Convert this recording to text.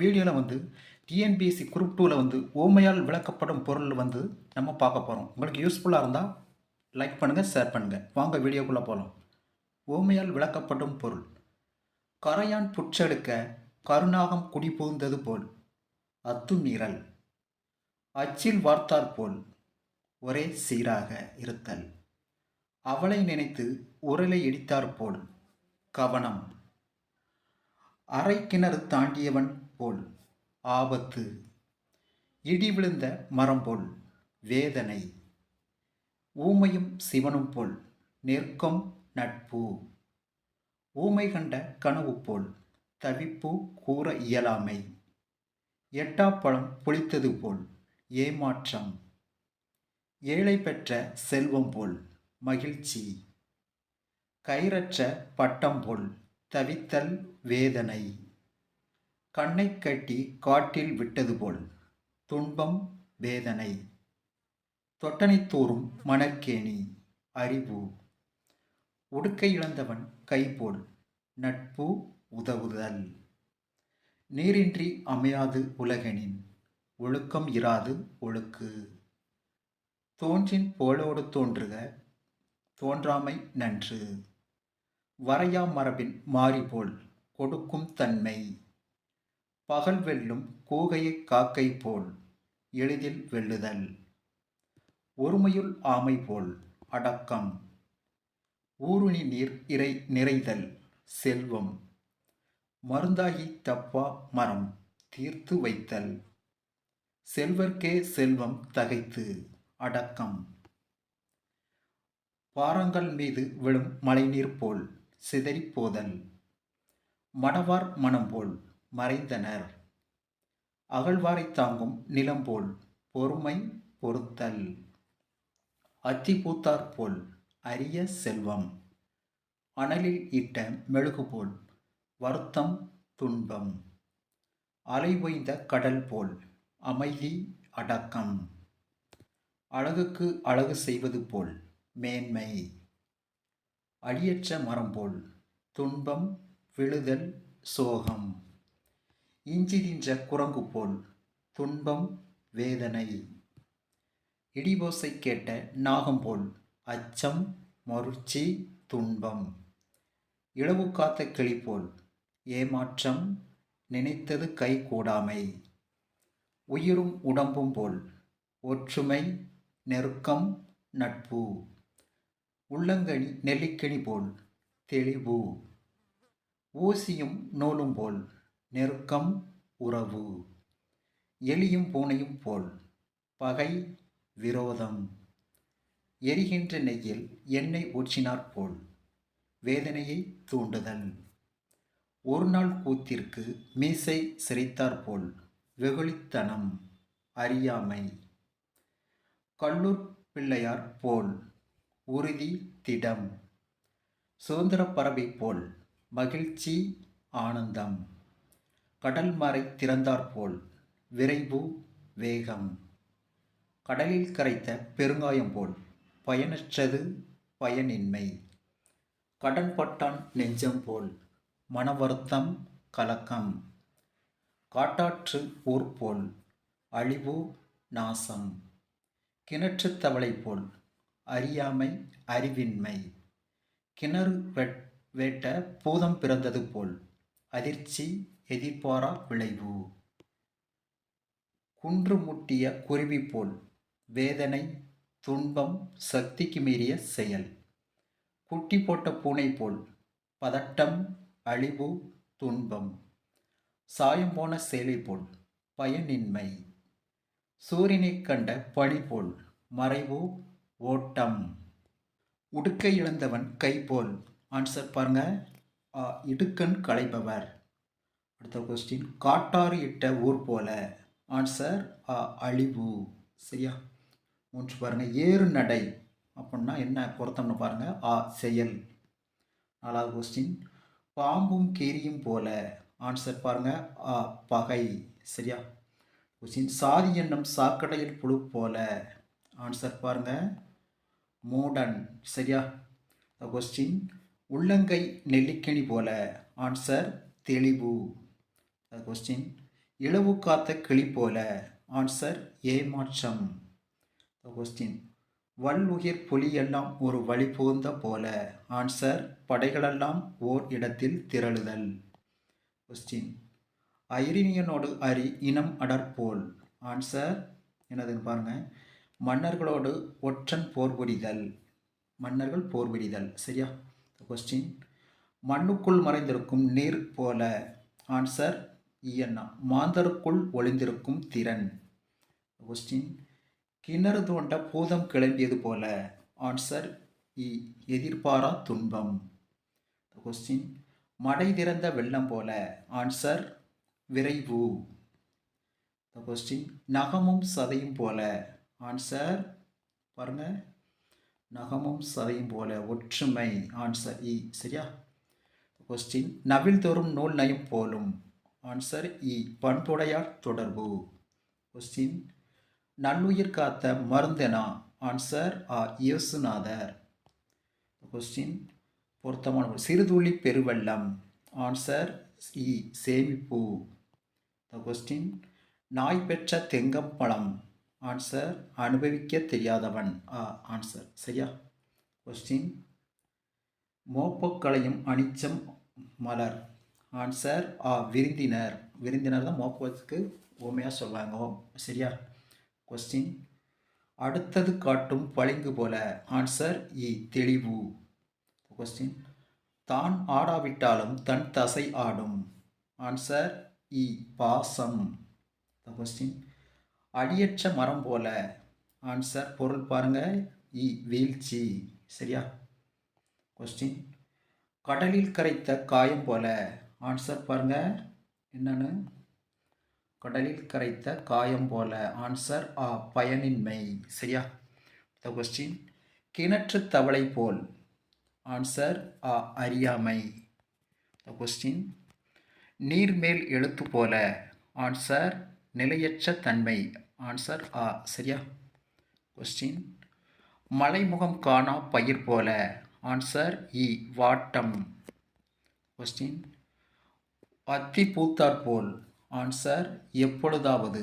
வீடியோவில் வந்து TNPSC group டூவில் வந்து ஓமையால் விளக்கப்படும் பொருள் வந்து நம்ம பார்க்க போகிறோம் உங்களுக்கு யூஸ்ஃபுல்லாக இருந்தால் லைக் பண்ணுங்கள் ஷேர் பண்ணுங்கள் வாங்க வீடியோக்குள்ளே போகலாம் ஓமையால் விளக்கப்படும் பொருள். கரையான் புற்றெடுக்க கருணாகம் குடிபுகுந்தது போல். அத்துமீறல் அச்சில் வார்த்தாற் போல். ஒரே சீராக இருத்தல். அவளை நினைத்து உரலை இடித்தாற் போல். கவனம். அரை கிணறு தாண்டியவன் போல் ஆபத்து. இடி விழுந்த மரம் போல் வேதனை. ஊமையும் சிவனும் போல் நெருக்கம் நட்பு. ஊமை கண்ட கனவு போல் தவிப்பு கூற இயலாமை. எட்டாப்பழம் புளித்தது போல் ஏமாற்றம். ஏழை பெற்ற செல்வம் போல் மகிழ்ச்சி. கயிறற்ற பட்டம் போல் தவித்தல் வேதனை. கண்ணை கட்டி காட்டில் விட்டது போல். துன்பம் வேதனை. தொட்டனைத்தோறும் மணக்கேணி அறிவு. உடுக்கை இழந்தவன் கைபோல். நட்பு உதவுதல். நீரின்றி அமையாது உலகெனின். ஒழுக்கம் இராது ஒழுக்கு. தோன்றின் போலோடு தோன்றுக. தோன்றாமை நன்று. வரையா மரபின் மாறிபோல் கொடுக்கும் தன்மை. பகல் வெல்லும் கூகையை காக்கை போல் எளிதில் வெல்லுதல் ஒருமையுள் ஆமை போல் அடக்கம். ஊருணி நீர் இறை நிறைதல் செல்வம். மருந்தாகி தப்பா மரம் தீர்த்து வைத்தல். செல்வர்க்கே செல்வம் தகைத்து அடக்கம். பாறங்கள் மீது விழும் மழைநீர் போல் சிதறிப் போதல். மணவார் மனம் போல் மறைந்தனர். அகழ்வாரை தாங்கும் நிலம் போல் பொறுமை பொறுத்தல் அத்தி பூத்தார் போல் அரிய செல்வம். அனலில் இட்ட மெழுகு போல் வருத்தம் துன்பம். அலை ஓய்ந்த கடல் போல் அமைதி அடக்கம். அழகுக்கு அழகு செய்வது போல் மேன்மை. அழியற்ற மரம் போல் துன்பம் விழுதல் சோகம். இஞ்சிதின்ற குரங்கு போல் துன்பம் வேதனை. இடிபோசை கேட்ட நாகம் போல் அச்சம் மருட்சி துன்பம். இளவு காத்த கிளி போல் ஏமாற்றம் நினைத்தது கை கூடாமை. உயிரும் உடம்பும் போல் ஒற்றுமை நெருக்கம் நட்பு. உள்ளங்கனி நெல்லிக்கனி போல் தெளிவு. ஊசியும் நூலும் போல் நெருக்கம் உறவு. எலியும் பூனையும் போல் பகை விரோதம். எரிகின்ற நெய்யில் எண்ணெய் ஊற்றினாற்போல் வேதனையை தூண்டுதல். ஒரு நாள் கூத்திற்கு மீசை சிரித்தாற்போல் வெகுளித்தனம் அறியாமை. கல்லூர் பிள்ளையார் போல் உறுதி திடம். சுதந்திர பறவை போல் மகிழ்ச்சி ஆனந்தம். கடல் மறை திறந்தாற்போல் விரைவு வேகம். கடலில் கரைத்த பெருங்காயம் போல் பயனற்றது பயனின்மை. கடன்பட்டான் நெஞ்சம் போல் மனவருத்தம் கலக்கம். காட்டாற்று ஊர் போல் அழிவு நாசம். கிணற்று தவளை போல் அறியாமை அறிவின்மை. கிணறு வெட் வேட்ட பூதம் பிறந்தது போல் அதிர்ச்சி எதிர்பாரா விளைவு? குன்று முட்டிய குருவி போல் வேதனை துன்பம் சக்திக்கு மீறிய செயல். குட்டி போட்ட பூனை போல் பதட்டம் அழிவு துன்பம். சாயம் போன சேலை போல் பயனின்மை. சூரியனை கண்ட பனி போல் மறைவு ஓட்டம். உடுக்கை இழந்தவன் கை போல். ஆன்சர் பாருங்க. ஆ, இடுக்கண் களைப்பவர் அடுத்த கொஸ்டின் காட்டாறு இட்ட ஊர் போல. ஆன்சர் அ அழிவு. சரியா? மூன்று பாருங்கள் ஏறு நடை. அப்படின்னா என்ன பொருத்தம்னு பாருங்கள் ஆ செயல். நாலாவது கொஸ்டின் பாம்பும் கீரியும் போல. ஆன்சர் பாருங்கள் ஆ பகை. சரியா? கொஸ்டின் சாதி எண்ணம் சாக்கடையில் புழு போல. ஆன்சர் பாருங்கள் மூடன். சரியா? கொஸ்டின் உள்ளங்கை நெல்லிக்கணி போல. ஆன்சர் தெளிவு. கொஸ்டின் இளவு காத்த கிளி போல. ஆன்சர் ஏமாற்றம் கொஸ்டின் வல்லுயிர் புலியெல்லாம் ஒரு வழி புகுந்த போல. ஆன்சர் படைகளெல்லாம் ஓர் இடத்தில் திரளுதல். கொஸ்டின் ஐரினியனோடு அரி இனம் அடற்போல் ஆன்சர் என்னதுன்னு பாருங்க. மன்னர்களோடு ஒற்றன் போர் புரிதல் மன்னர்கள் போர் புரிதல் சரியா? கொஸ்டின் மண்ணுக்குள் மறைந்திருக்கும் நீர் போல. ஆன்சர் இயன்னா மாந்தருக்குள் ஒளிந்திருக்கும் திறன். கொஸ்டின் கிணறு தோண்ட பூதம் கிளம்பியது போல. Answer E e. எதிர்பாரா துன்பம். கொஸ்டின் மடை திறந்த வெள்ளம் போல. ஆன்சர் விரைவு. கொஸ்டின் நகமும் சதையும் போல. ஆன்சர் பாருங்க. நகமும் சதையும் போல. ஒற்றுமை. Answer E e. சரியா? கொஸ்டின் நவில் தோறும் நூல் நயம் போலும். Answer E e. பண்புடையார் தொடர்பு. கொஸ்டின் நன்னுயிர் காத்த மருந்தெனா? ஆன்சர் ஆ இயேசுநாதர். கொஸ்டின் பொருத்தமான சிறுதுளி பெருவெள்ளம். Answer E e. சேமிப்பு. த கொஸ்டின் நாய் பெற்ற தெங்கம் பழம். ஆன்சர் அனுபவிக்க தெரியாதவன். ஆ ஆன்சர் சரியா? கொஸ்டின் மோப்பக்களையும் அனிச்சம் மலர். ஆன்சர் ஆ விருந்தினர். விருந்தினர் தான் மோப்பத்துக்கு உண்மையாக சொல்லுவாங்க. ஓ சரியா? கொஸ்டின் அடுத்தது காட்டும் பளிங்கு போல. ஆன்சர் இ தெளிவு. கொஸ்டின் தான் ஆடாவிட்டாலும் தன் தசை ஆடும். ஆன்சர் இ பாசம். கொஸ்டின் அடியற்ற மரம் போல. ஆன்சர் பொருள் பாருங்க. இ வீழ்ச்சி. சரியா? கொஸ்டின் கடலில் கரைத்த காயம் போல. ஆன்சர் பாருங்கள் என்னென்னு? கடலில் கரைத்த காயம் போல. ஆன்சர் ஆ பயனின்மை சரியா? த கொஸ்டின் கிணற்று தவளை போல். ஆன்சர் ஆ அறியாமை. த கொஸ்டின் நீர்மேல் எழுத்து போல. ஆன்சர் நிலையற்ற தன்மை. ஆன்சர் ஆ சரியா? கொஸ்டின் மலைமுகம் காணா பயிர் போல. ஆன்சர் இ வாட்டம். கொஸ்டின் அத்தி பூத்தார் போல் ஆன்சர் எப்பொழுதாவது?